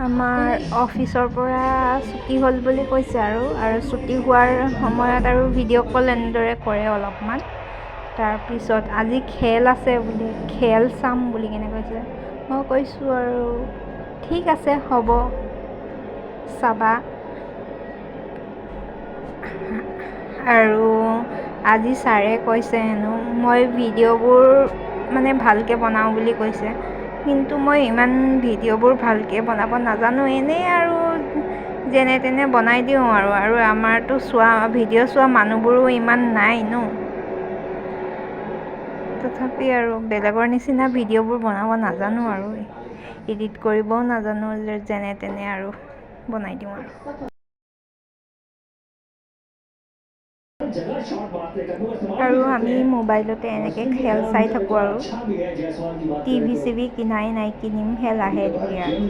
আমাৰ অফিচৰ পৰা ছুটি হ'ল বুলি কৈছে আৰু আৰু ছুটি হোৱাৰ সময়ত আৰু ভিডিঅ' কল এনেদৰে কৰে অলপমান। তাৰপিছত আজি খেল আছে বুলি খেল চাম বুলি কেনে কৈছে। মই কৈছোঁ আৰু ঠিক আছে হ'ব। চাবা। আৰু আজি ছাৰে কৈছে হেনো মই ভিডিঅ'বোৰ মানে ভালকৈ বনাওঁ বুলি কৈছে। কিন্তু মই ইমান ভিডিঅ'বোৰ ভালকৈ বনাব নাজানো। এনেই আৰু যেনে তেনে বনাই দিওঁ আৰু আৰু আমাৰতো চোৱা ভিডিঅ' চোৱা মানুহবোৰো ইমান নাই ন? তথাপি আৰু বেলেগৰ নিচিনা ভিডিঅ'বোৰ বনাব নাজানো আৰু এডিট কৰিবও নাজানো যেনে তেনে আৰু বনাই দিওঁ আৰু। আৰু আমি মোবাইলতে এনেকৈ খেল চাই থাকোঁ আৰু। টিভি চিভি কিনাই নাই কিনিমহে লাহে ধীৰে আৰু